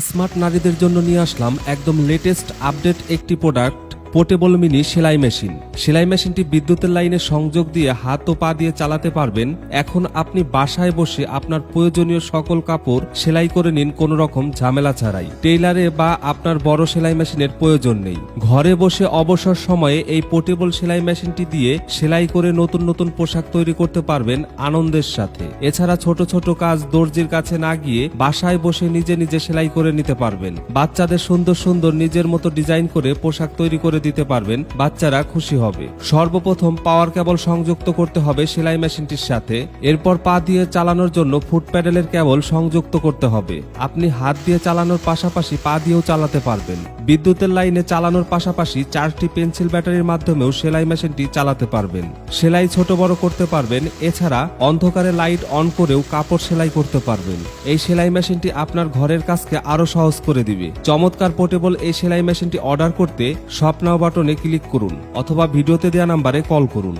Smart নারীদের জন্য নিয়ে আসলাম একদম লেটেস্ট আপডেট একটি প্রোডাক্ট পোর্টেবল মিনি সেলাই মেশিন। সেলাই মেশিনটি বিদ্যুতের লাইনে সংযোগ দিয়ে হাত ও পা দিয়ে চালাতে পারবেন। এখন আপনি বাসায় বসে আপনার প্রয়োজনীয় সকল কাপড় সেলাই করে নিন, কোনো রকম ঝামেলা ছাড়াই। টেইলারে বা আপনার বড় সেলাই মেশিনের প্রয়োজন নেই। ঘরে বসে অবসর সময়ে এই পোর্টেবল সেলাই মেশিনটি দিয়ে সেলাই করে নতুন নতুন পোশাক তৈরি করতে পারবেন আনন্দের সাথে। এছাড়া ছোট ছোট কাজ দর্জির কাছে না গিয়ে বাসায় বসে নিজে নিজে সেলাই করে নিতে পারবেন। বাচ্চাদের সুন্দর সুন্দর নিজের মতো ডিজাইন করে পোশাক তৈরি করে দিতে পারবেন, বাচ্চারা খুশি হবে। সর্বপ্রথম পাওয়ার কেবল সংযুক্ত করতে হবে সেলাই মেশিনটির সাথে। এরপর পা দিয়ে চালানোর জন্য ফুট প্যাডেলের কেবল সংযুক্ত করতে হবে। আপনি হাত দিয়ে চালানোর পাশাপাশি পা দিয়েও চালাতে পারবেন। বিদ্যুতের লাইনে চালানোর পাশাপাশি চারটি পেন্সিল ব্যাটারির মাধ্যমেও সেলাই মেশিনটি চালাতে পারবেন। সেলাই ছোট বড় করতে পারবেন, এছাড়া অন্ধকারে লাইট অন করেও কাপড় সেলাই করতে পারবেন। এই সেলাই মেশিনটি আপনার ঘরের কাজকে আরও সহজ করে দিবে। চমৎকার পোর্টেবল এই সেলাই মেশিনটি অর্ডার করতে শপ বাটনে ক্লিক করুন অথবা ভিডিওতে দেওয়া নাম্বারে কল করুন।